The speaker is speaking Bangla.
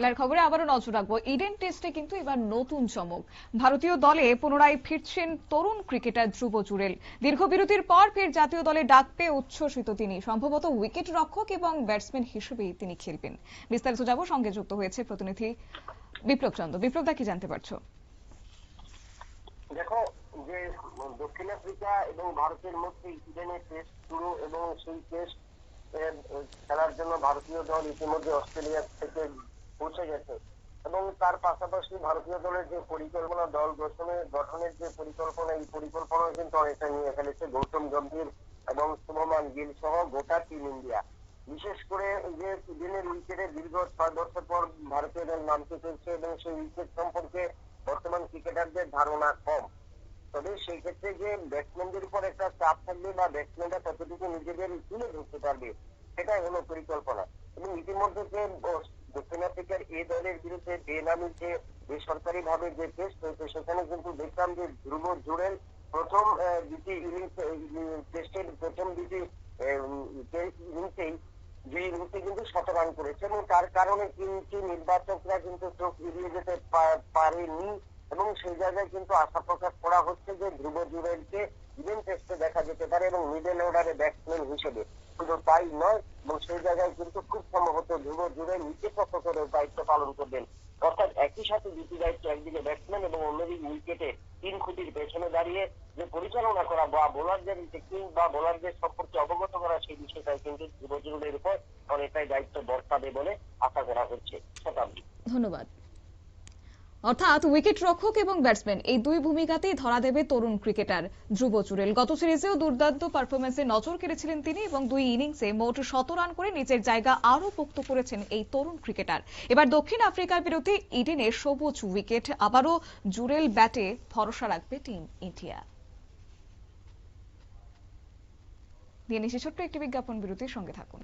খেলার খবরে আবারও নজর রাখব। ইডেন টেস্টে কিন্তু এবার নতুন চমক। ভারতীয় দলে পুনরায় ফিরছেন তরুণ ক্রিকেটার ধ্রুব জুরেল। দীর্ঘ বিরতির পর ফের জাতীয় দলে ডাক পেয়ে উচ্ছ্বসিত তিনি। সম্ভবত উইকেট রক্ষক এবং ব্যাটসম্যান হিসেবেই তিনি খেলবেন। বিস্তারিত যাব, সঙ্গে যুক্ত হয়েছে প্রতিনিধি বিপ্লব চন্দ্র। বিপ্লব দা, কি জানতে পারছ? দেখো, যে দক্ষিণ আফ্রিকা এবং ভারতের মধ্যে ইডেনের টেস্ট শুরু এবং সেই টেস্ট খেলার জন্য ভারতীয় দল ইতিমধ্যে অস্ট্রেলিয়া থেকে তার পাশাপাশি ভারতীয় দলের যে পরিকল্পনা, দল গঠনের গঠনের যে পরিকল্পনা, এই পরিকল্পনা কিন্তু অনেকটা নিয়ে ফেলেছে গৌতম গম্ভীর এবং শুভমান গিল সহ গোটা টিম ইন্ডিয়া বিশেষ করে যে দিনের উইকেটে দীর্ঘ ছয় বছর পর ভারতীয় দল নামতে চলছে এবং সেই উইকেট সম্পর্কে বর্তমান ক্রিকেটারদের ধারণা কম। তবে সেই ক্ষেত্রে যে ব্যাটসম্যানদের উপর একটা চাপ থাকবে বা ব্যাটসম্যানরা কতটুকু নিজেদের তুলে ধরতে পারবে, সেটাই হলো পরিকল্পনা। এবং ইতিমধ্যে যে আফ্রিকার এ দলের বিরুদ্ধে বেনামি যে বেসরকারি ভাবে যে টেস্ট হয়েছে সেখানে কিন্তু দেখলাম যে ধ্রুব জুড়েল প্রথম দুটি ইনিংস টেস্টের প্রথম দুটি ইনিংসেই যে ইনিংসে কিন্তু শত রান করেছে এবং তার কারণে কিন্তু নির্বাচকরা কিন্তু চোখ এড়িয়ে যেতে পারেনি এবং সেই জায়গায় কিন্তু আশা প্রকাশ করা হচ্ছে যে ধ্রুব জুড়েলকে ইভেন্ট টেস্টে দেখা যেতে পারে এবং মিডল অর্ডারে ব্যাটসম্যান হিসেবে। শুধু তাই নয় এবং সেই জায়গায় কিন্তু খুব সম্ভবত ধ্রুব জুড়ে উইকেট রক্ষকের দায়িত্ব পালন করবেন। অর্থাৎ একই সাথে দুটি দায়িত্ব, একদিকে ব্যাটসম্যান এবং অন্যদিকে উইকেটে তিন খুঁটির পেছনে দাঁড়িয়ে যে পরিচালনা করা বা বোলারদের টেকিং বা বোলারদের সম্পর্কে অবগত করা, সেই বিষয়টাই কিন্তু ধ্রুব উপর অনেকটাই দায়িত্ব বর্তাবে বলে আশা করা হচ্ছে। শতাব্দী ধন্যবাদ। অর্থাৎ উইকেট রক্ষক এবং ব্যাটসম্যান, এই দুই ভূমিকাতেই ধরা দেবে তরুণ ক্রিকেটার ধ্রুব চুরেল গত সিরিজেও দুর্দান্ত পারফরমেন্সে নজর কেড়েছিলেন তিনি এবং দুই ইনিংসে মোট শত রান করে নিজের জায়গা আরও পোক্ত করেছেন এই তরুণ ক্রিকেটার। এবার দক্ষিণ আফ্রিকার বিরুদ্ধে ইডেনে সবুজ উইকেট, আবারও জুরেল ব্যাটে ভরসা রাখবে টিম ইন্ডিয়া। দিয়ে ছোট্ট একটি বিজ্ঞাপন বিরতির সঙ্গে থাকুন।